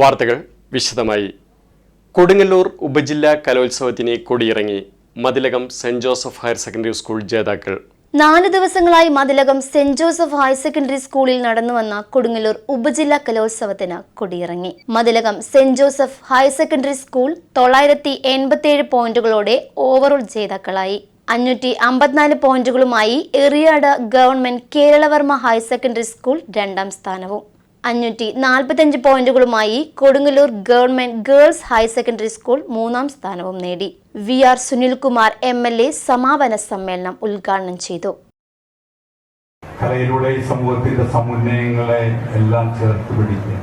വാർത്തകൾ വിശദമായി. കൊടുങ്ങല്ലൂർ ഉപജില്ലാ കലോത്സവത്തിന് കൊടിയിറങ്ങി Mathilakam saint Joseph higher secondary school ജേതാക്കൾ. നാല് ദിവസങ്ങളായി Mathilakam saint Joseph higher secondary സ്കൂളിൽ നടന്നുവന്ന കൊടുങ്ങല്ലൂർ ഉപജില്ലാ കലോത്സവത്തിന് കൊടിയിറങ്ങി. Mathilakam saint Joseph higher secondary school തൊള്ളായിരത്തി എൺപത്തിയേഴ് പോയിന്റുകളോടെ ഓവറോൾ ജേതാക്കളായി. അഞ്ഞൂറ്റി അമ്പത്തിനാല് പോയിന്റുകളുമായി Eriyad government Keralavarma higher secondary school രണ്ടാം സ്ഥാനവും. അഞ്ഞൂറ്റി നാൽപ്പത്തഞ്ച് പോയിന്റുകളുമായി Kodungallur government girls higher secondary school മൂന്നാം സ്ഥാനവും നേടി. V R Sunilkumar M L A സമാപന സമ്മേളനം ഉദ്ഘാടനം ചെയ്തു. കലയിലൂടെ ഈ സമൂഹത്തിന്റെ സമുന്നയങ്ങളെ എല്ലാം ചേർത്ത് പിടിക്കുക.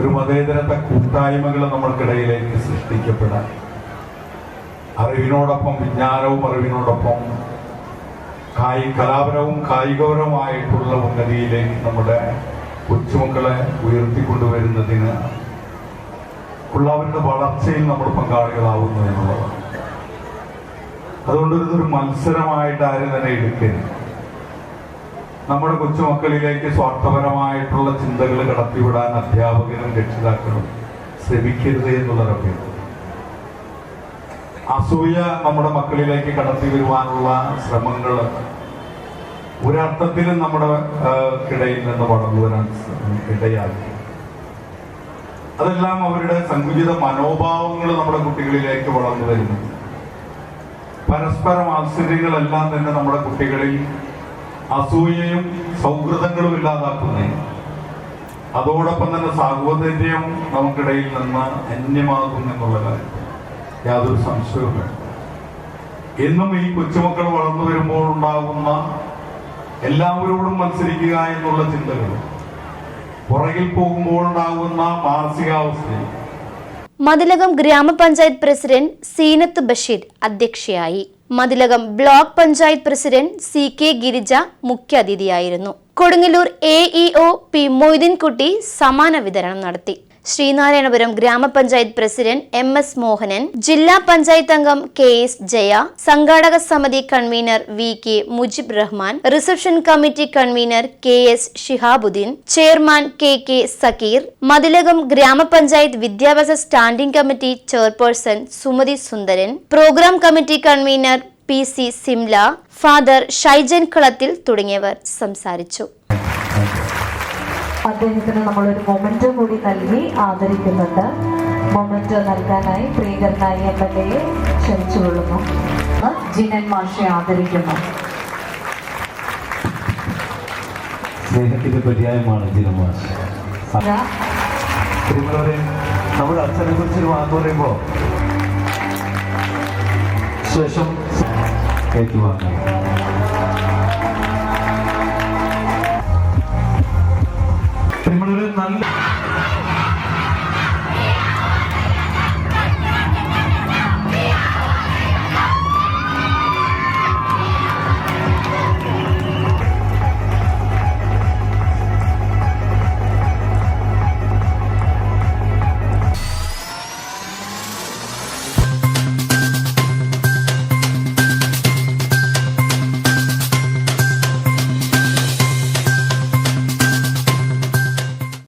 ഒരു മതേതരത്തെ കൂട്ടായ്മകൾ നമ്മൾക്കിടയിലേക്ക് സൃഷ്ടിക്കപ്പെടാൻ. അറിവിനോടൊപ്പം വിജ്ഞാനവും അറിവിനോടൊപ്പം കായി കലാപരവും കായികപരവുമായിട്ടുള്ള ഉന്നതിയിലേക്ക് നമ്മുടെ കൊച്ചുമക്കളെ ഉയർത്തിക്കൊണ്ടുവരുന്നതിന് ഉള്ള അവരുടെ വളർച്ചയിൽ നമ്മൾ പങ്കാളികളാവുന്നു എന്നുള്ളതാണ്. അതുകൊണ്ട് ഇതൊരു മത്സരമായിട്ട് ആരും തന്നെ എടുക്കരുത്. നമ്മുടെ കൊച്ചുമക്കളിലേക്ക് സ്വാർത്ഥപരമായിട്ടുള്ള ചിന്തകൾ കടത്തിവിടാൻ അധ്യാപകരും രക്ഷിതാക്കളും ശ്രമിക്കരുത് എന്നുള്ളതൊക്കെ അസൂയ നമ്മുടെ മക്കളിലേക്ക് കടത്തി വരുവാനുള്ള ശ്രമങ്ങൾ ഒരർത്ഥത്തിലും നമ്മുടെ കിടയിൽ നിന്ന് വളർന്നു വരാൻ ഇടയാകും അതെല്ലാം അവരുടെ സങ്കുചിത മനോഭാവങ്ങൾ നമ്മുടെ കുട്ടികളിലേക്ക് വളർന്നു വരുന്നു. പരസ്പര മാത്സര്യങ്ങളെല്ലാം തന്നെ നമ്മുടെ കുട്ടികളിൽ അസൂയയും സൗഹൃദങ്ങളും ഇല്ലാതാക്കുന്നു. അതോടൊപ്പം തന്നെ സാഹോദര്യം നമുക്കിടയിൽ നിന്ന് അന്യമാകും എന്നുള്ള കാര്യം. യാതൊരു സംശയവും വേണ്ട എന്നും ഈ കൊച്ചുമക്കൾ വളർന്നു വരുമ്പോൾ ഉണ്ടാകുന്ന എല്ലാവരോടും മത്സരിക്കുക എന്നുള്ള ചിന്തകൾ. പുറകിൽ പോകുമ്പോൾ ഉണ്ടാകുന്ന മാനസികാവസ്ഥ. മതിലകം ഗ്രാമപഞ്ചായത്ത് പ്രസിഡന്റ് സീനത്ത് ബഷീർ അധ്യക്ഷയായി. Mathilakam block panchayat president C K Girija മുഖ്യാതിഥിയായിരുന്നു. Kodungallur A E O P Moideenkutty സമാന വിതരണം നടത്തി. ശ്രീനാരായണപുരം ഗ്രാമപഞ്ചായത്ത് പ്രസിഡന്റ് എം എസ് മോഹനൻ ജില്ലാ പഞ്ചായത്ത് അംഗം കെ എസ് ജയ സംഘാടക സമിതി convener V K Mujeeb Rahman reception committee convener K S Shihabuddeen chairman K K Zakir Mathilakam ഗ്രാമപഞ്ചായത്ത് വിദ്യാഭ്യാസ standing committee chairperson Sumathi Sundaran programme committee convener P C Simla father Shaijan Kalathil തുടങ്ങിയവർ സംസാരിച്ചു. അദ്ദേഹത്തിന് നമ്മളൊരു moment കൂടി നൽകി ആദരിക്കുന്നുണ്ട്. Memento നൽകാനായി പ്രിയകരനായി എം എൽ എയെ ക്ഷണിച്ചുകൊള്ളുന്നു ജിനൻ മാഷെ ആദരിക്കുന്നു. സ്നേഹത്തിന്റെ പര്യായമാണ് ജിനൻ മാഷ്. നമ്മുടെ അച്ഛനെ കുറിച്ചൊരു വാക്ക് പറയുമ്പോ ശേഷം ഏറ്റുവാങ്ങാം. 만든